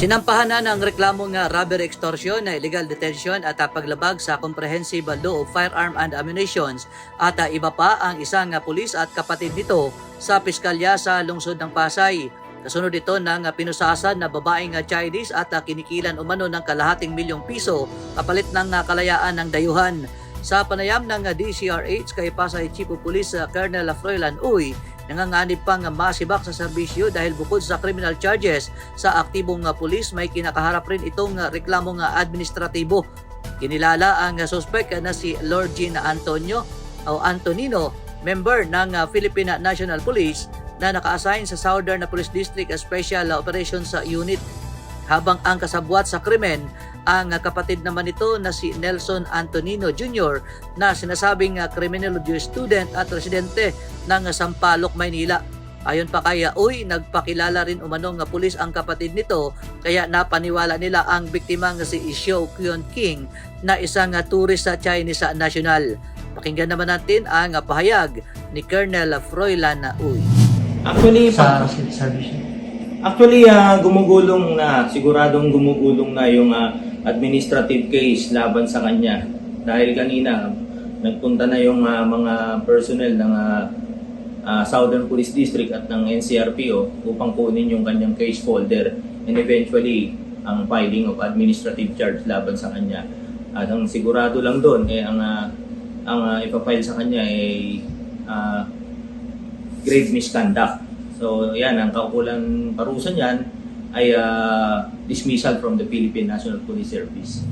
Sinampahan na ng reklamo nga robbery extortion na illegal detention at paglabag sa Comprehensive Law of Firearm and Ammunitions at ah, iba pa ang isang pulis at kapatid nito sa piskalya sa lungsod ng Pasay. Kasunod ito ng pinusasan na babaeng Chinese at ah, kinikilan umano ng kalahating milyong piso kapalit ng ah, kalayaan ng dayuhan. Sa panayam ng DCRH kay Pasay Chief of Police Colonel Froilan Uy, nanganganib pang ah, masibak sa serbisyo dahil bukod sa criminal charges sa aktibong pulis may kinakaharap rin itong reklamong administratibo. Kinilala ang suspect na si Lord Jean Antonio o Antonino, member ng uh, Philippine National Police na naka-assign sa Southern Police District Special Operations Unit. Habang ang kasabwat sa krimen, ang uh, kapatid naman nito na si Nelson Antonino Jr. na sinasabing uh, criminology student at residente ng uh, Sampaloc, Maynila. Ayon pa kay Uy, nagpakilala rin umanong nga pulis ang kapatid nito kaya napaniwala nila ang biktima nga si Xiao Kyun King na isang uh, tourist sa Chinese uh, national. Pakinggan naman natin ang uh, pahayag ni Colonel Froilan Uy. Actually, sa service niya. actually ah, gumugulong na, siguradong gumugulong na yung ah, administrative case laban sa kanya. Dahil kanina, nagpunta na yung ah, mga personnel ng ah, ah, Southern Police District at ng NCRPO upang kunin yung kanyang case folder and eventually ang filing of administrative charge laban sa kanya. At ang sigurado lang doon, eh, ang, ah, ang ah, ipafile sa kanya ay ah, grave misconduct. So, yan, ang kaukulang parusa niyan ay ah, dismissal from the Philippine National Police Service.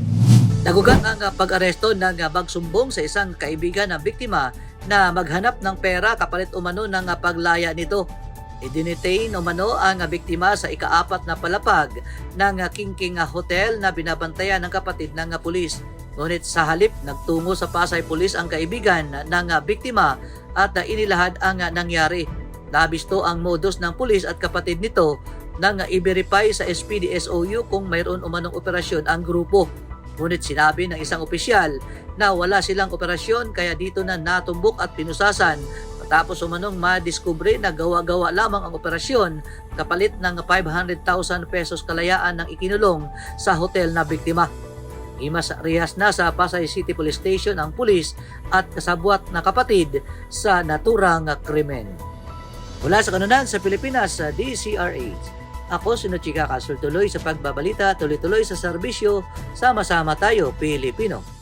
Nagugat ang uh, pag-aresto ng uh, magsumbong sa isang kaibigan ng biktima na maghanap ng pera kapalit umano ng uh, paglaya nito. Idinetain umano ang uh, biktima sa ikaapat na palapag ng uh, Kingking uh, Hotel na binabantayan ng kapatid ng uh, pulis. Ngunit sa halip, nagtungo sa Pasay Police ang kaibigan ng uh, biktima at uh, inilahad ang uh, nangyari. Nabisto ang modus ng pulis at kapatid nito nang uh, i-verify sa SPDSOU kung mayroon umanong operasyon ang grupo. Ngunit sinabi ng isang opisyal na wala silang operasyon kaya dito na natumbok at pinusasan matapos umanong madiskubre na gawa-gawa lamang ang operasyon kapalit ng 500,000 pesos kalayaan ng ikinulong sa hotel na biktima. Imas rihas na sa Pasay City Police Station ang pulis at kasabwat na kapatid sa naturang krimen. Mula sa kanunan sa Pilipinas sa DCRH, ako si Chika Kasul tuloy sa pagbabalita, tuloy-tuloy sa serbisyo, sama-sama tayo Pilipino.